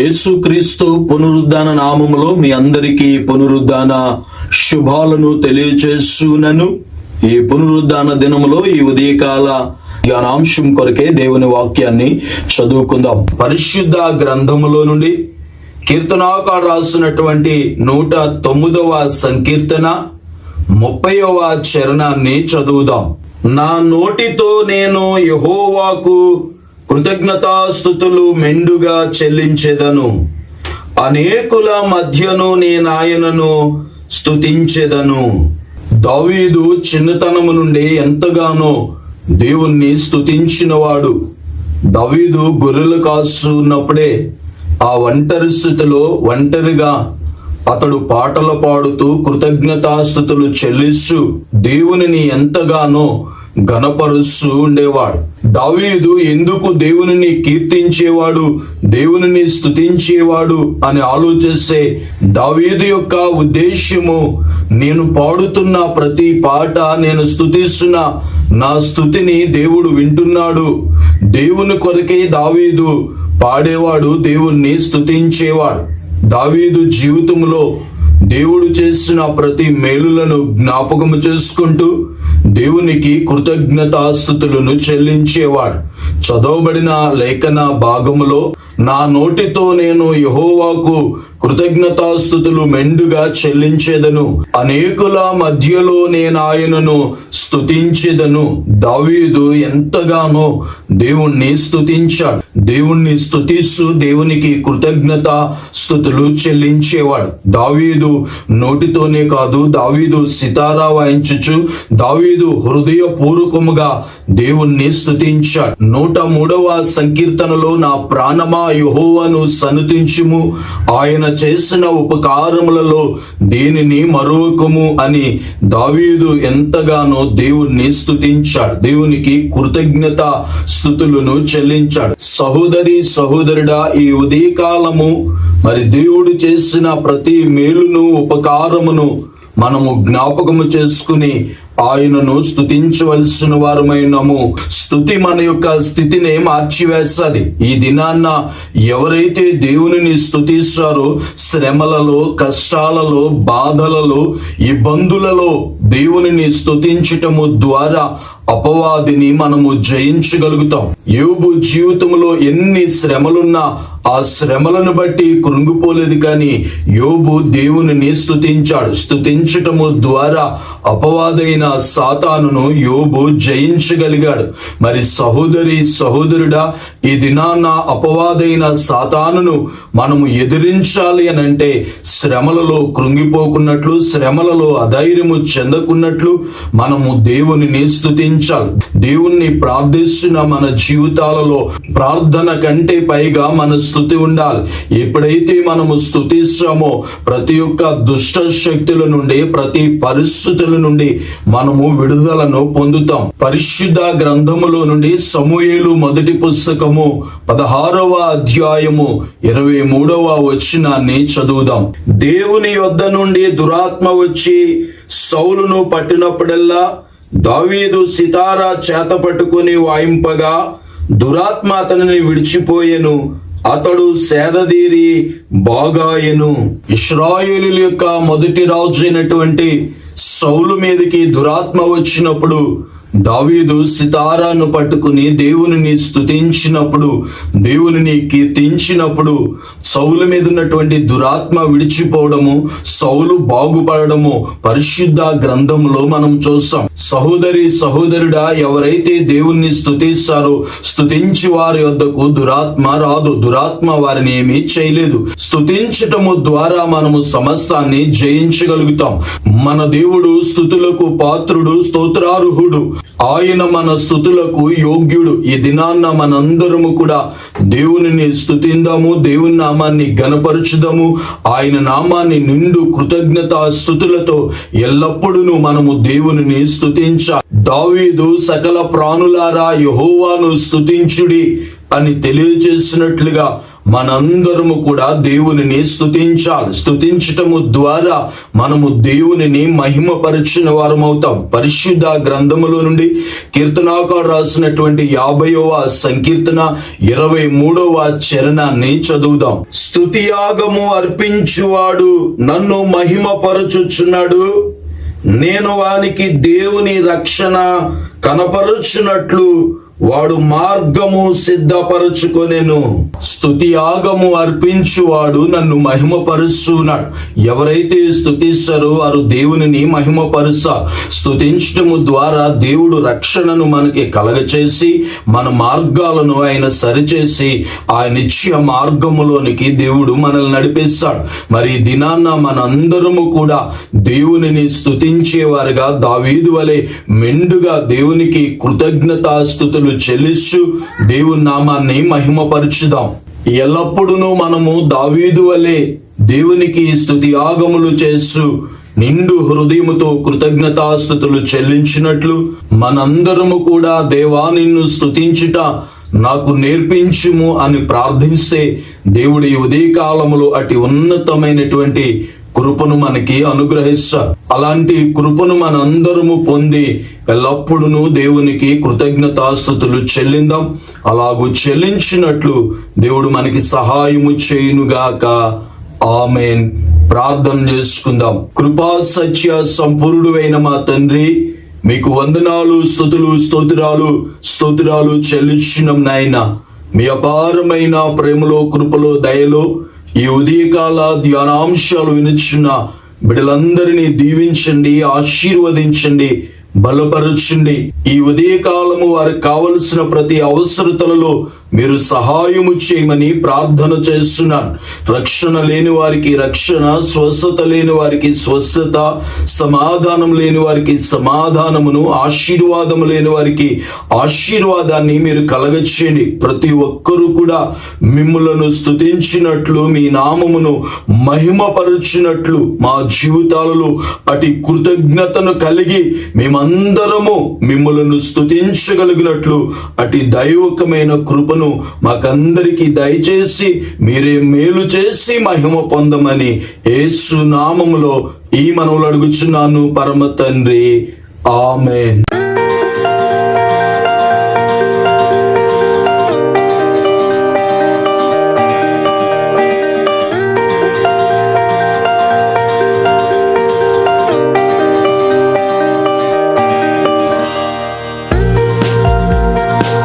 యేసుక్రీస్తు పునరుద్ధాన నామములో మీ అందరికీ పునరుద్ధాన శుభాలను తెలియచేస్తున్నాను ఈ పునరుద్ధాన దినములో ఈ ఉదయకాల ధ్యానాంశం కొరకే దేవుని వాక్యాన్ని చదువుకుందాం. పరిశుద్ధ గ్రంథములో నుండి కీర్తనాకారు రాసినటువంటి నూట తొమ్మిదవ సంకీర్తన ముప్పైవ చరణాన్ని చదువుదాం. నా నోటితో నేను యహోవాకు కృతజ్ఞతాస్థుతులు మెండుగా చెల్లించెదను. అనేకుల మధ్యను నేనాయనను స్థుతించెదను దావీదు చిన్నతనము నుండి ఎంతగానో దేవుణ్ణి స్థుతించినవాడు దవీదు గొర్రెలు కాస్తున్నప్పుడే ఆ ఒంటరి స్థితిలో ఒంటరిగా అతడు పాటలు పాడుతూ కృతజ్ఞతాస్థుతులు చెల్లిస్తూ దేవునిని ఎంతగానో గణపరుస్తూ ఉండేవాడు. దావీదు ఎందుకు దేవునిని కీర్తించేవాడు? దేవునిని స్థుతించేవాడు అని ఆలోచిస్తే దావీదు యొక్క ఉద్దేశ్యము నేను పాడుతున్న ప్రతి పాట నేను స్తుతిస్తున్న నా స్థుతిని దేవుడు వింటున్నాడు. దేవుని కొరకే దావీదు పాడేవాడు దేవుణ్ణి స్థుతించేవాడు దావీదు జీవితంలో దేవుడు చేసిన ప్రతి మేలులను జ్ఞాపకము చేసుకుంటూ దేవునికి కృతజ్ఞతాస్థుతులను చెల్లించేవాడు. చదవబడిన లేఖన భాగములో నా నోటితో నేను యహోవాకు కృతజ్ఞతాస్థుతులు మెండుగా చెల్లించేదను. అనేకుల మధ్యలో నేను ఆయనను స్తుతించేదను. దావీదు ఎంతగానో దేవుణ్ణి స్తుతించాడు. దేవుణ్ణి స్తుతిస్తూ దేవునికి కృతజ్ఞత స్థుతులు చెల్లించేవాడు. దావీదు నోటితోనే కాదు దావీదు సితారా వాయించుచు దావీదు హృదయపూర్వకముగా దేవుణ్ణి స్థుతించాడు నూట మూడవ సంకీర్తనలో నా ప్రాణమా యుహోవను సనుతించుము. ఆయన చేసిన ఉపకారములలో దేనిని మరొకము అని దావీదు ఎంతగానో దేవుణ్ణి స్థుతించాడు దేవునికి కృతజ్ఞత స్థుతులను చెల్లించాడు. సహోదరి సహోదరుడా ఈ ఉదయకాలము మరి దేవుడు చేసిన ప్రతి మేలును ఉపకారమును మనము జ్ఞాపకము చేసుకుని ఆయనను స్థుతించవలసిన వారమైనము స్థుతి మన యొక్క స్థితిని మార్చివేస్తుంది. ఈ దినాన్న ఎవరైతే దేవునిని స్థుతిస్తారో శ్రమలలో కష్టాలలో బాధలలో ఇబ్బందులలో దేవుని స్తుతించటము ద్వారా అపవాదిని మనము జయించగలుగుతాం. యోబు జీవితంలో ఎన్ని శ్రమలున్నా ఆ శ్రమలను బట్టి కృంగిపోలేదు కానీ యోబు దేవుని స్తుతించాడు. స్తుతించటము ద్వారా అపవాదైన సాతానును యోబు జయించగలిగాడు. మరి సహోదరి సహోదరుడా ఈ దినాన్న అపవాదైన సాతానును మనము ఎదిరించాలి అని అంటే శ్రమలలో కృంగిపోకున్నట్లు శ్రమలలో అధైర్యము చెంద చెందకున్నట్లు మనము దేవుని స్థుతించాలి దేవుణ్ణి ప్రార్థిస్తున్న మన జీవితాలలో ప్రార్థన కంటే పైగా మన స్థుతి ఉండాలి. ఎప్పుడైతే మనము స్థుతిస్తామో ప్రతి ఒక్క దుష్ట శక్తుల నుండి ప్రతి పరిస్థితుల నుండి మనము విడుదలను పొందుతాం. పరిశుద్ధ గ్రంథములో నుండి సమూహలు మొదటి పుస్తకము పదహారవ అధ్యాయము ఇరవై మూడవ వచనాన్ని చదువుదాం. దేవుని యొద్ద నుండి దురాత్మ వచ్చి సౌలును పట్టినప్పుడల్లా దావీదు సితారా చేత పట్టుకుని వాయింపగా దురాత్మ అతనిని విడిచిపోయెను. అతడు సేదదీరి బాగాయెను ఇస్రాయేలుల యొక్క మొదటి రాజు అయినటువంటి సౌలు మీదకి దురాత్మ వచ్చినప్పుడు దావీదు సితారాను పట్టుకుని దేవునిని స్తుతించినప్పుడు దేవునిని కీర్తించినప్పుడు సౌలు మీద ఉన్నటువంటి దురాత్మ విడిచిపోవడము సౌలు బాగుపడము పరిశుద్ధ గ్రంథంలో మనం చూస్తాం. సహోదరి సహోదరుడా ఎవరైతే దేవుణ్ణి స్తుతిస్తారో స్తుతించి వారి వద్దకు దురాత్మ రాదు. దురాత్మ వారిని ఏమీ చేయలేదు. స్తుతించటము ద్వారా మనము సమస్తాన్ని జయించగలుగుతాం. మన దేవుడు స్థుతులకు పాత్రుడు స్తోత్రార్హుడు. ఆయన మన స్థుతులకు యోగ్యుడు. ఈ దినాన్న మనందరము కూడా దేవుని స్తుతిందాము దేవుని నామాన్ని గనపరచుదము ఆయన నామాన్ని నిండు కృతజ్ఞతా స్థుతులతో ఎల్లప్పుడూ మనము దేవుని స్థుతించ దావీదు సకల ప్రాణులారా యహోవాను స్తుతించుడి అని తెలియజేసినట్లుగా మనందరము కూడా దేవునిని స్థుతించాలి స్థుతించటము ద్వారా మనము దేవునిని మహిమపరిచిన వారమవుతాం. పరిశుద్ధ గ్రంథములో నుండి కీర్తనాకారు రాసినటువంటి యాభైవ సంకీర్తన ఇరవై మూడవ చరణాన్ని చదువుదాం. స్తుతియాగము అర్పించువాడు నన్ను మహిమపరచుచున్నాడు. నేను వానికి దేవుని రక్షణ కనపరుచున్నట్లు వాడు మార్గము సిద్ధపరచుకొనెను. స్థుతి ఆగము అర్పించువాడు నన్ను మహిమపరుస్తున్నాడు. ఎవరైతే స్థుతిస్తారో వారు దేవునిని మహిమపరుస్తా స్తుతించటము ద్వారా దేవుడు రక్షణను మనకి కలగచేసి మన మార్గాలను ఆయన సరిచేసి ఆ నిత్య మార్గములోనికి దేవుడు మనల్ని నడిపిస్తాడు. మరి దినాన దినాన్న మనందరము కూడా దేవునిని స్థుతించేవారుగా దావీదు వలె మెండుగా దేవునికి కృతజ్ఞతాస్థుతులు చెల్లిస్తూ దేవుని నామాన్ని మహిమపరుచుదాం. ఎల్లప్పుడూ మనము దావీదు వలె దేవునికి స్థుతి ఆగములు చేస్తూ నిండు హృదయముతో కృతజ్ఞతాస్థుతులు చెల్లించినట్లు మనందరము కూడా దేవా నిన్ను స్థుతించుట నాకు నేర్పించుము అని ప్రార్థిస్తే దేవుడి ఈ ఉదయకాలములో అటి ఉన్నతమైనటువంటి కృపను మనకి అనుగ్రహిస్తారు అలాంటి కృపను మనందరము పొంది ఎల్లప్పుడూ దేవునికి కృతజ్ఞతాస్థుతులు చెల్లిందాం. అలాగూ చెల్లించినట్లు దేవుడు మనకి సహాయము చేయునుగాక. ఆమెన్. ప్రార్థన చేసుకుందాం. కృపా సత్య సంపూర్ణుడైన మా తండ్రి మీకు వందనాలు స్తుతులు స్తోత్రాలు స్తోత్రాలు చెల్లించినం నాయన. మీ అపారమైన ప్రేమలో కృపలో దయలో ఈ ఉదయకాల ధ్యానాంశాలు వినిచున్న బిడ్డలందరినీ దీవించండి ఆశీర్వదించండి. బలపరచండి ఈ ఉదయకాలము వారికి కావలసిన ప్రతి అవసరతలలో మీరు సహాయము చేయమని ప్రార్థన చేస్తున్నాను. రక్షణ లేని వారికి రక్షణ స్వస్థత లేని వారికి స్వస్థత సమాధానం లేని వారికి సమాధానమును ఆశీర్వాదము లేని వారికి ఆశీర్వాదాన్ని మీరు కలగచ్చేయండి ప్రతి ఒక్కరూ కూడా మిమ్ములను స్తుతించినట్లు మీ నామమును మహిమపరచినట్లు మా జీవితాలలో అటు కృతజ్ఞతను కలిగి మేమందరము మిమ్మలను స్తుతించగలిగినట్లు అటు దైవకమైన కృపను మాకందరికీ దయచేసి మీరే మేలు చేసి మహిమ పొందమని యేసు నామములో ఈ మనవులు అడుగుచున్నాను పరమ తండ్రి. ఆమెన్.